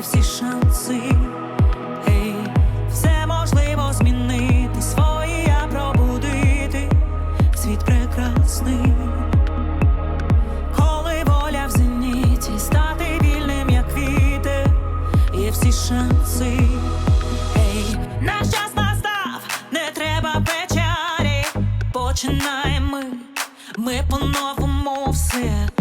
всі шанси, Ей, все можливо змінити, свої я пробудити, світ прекрасний, коли воля в зеніті, стати вільним, як вітер, є всі шанси, Ей, наш час настав, не треба печалі, починаємо ми, ми по-новому все.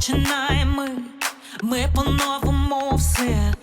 Починаємо ми, ми по-новому все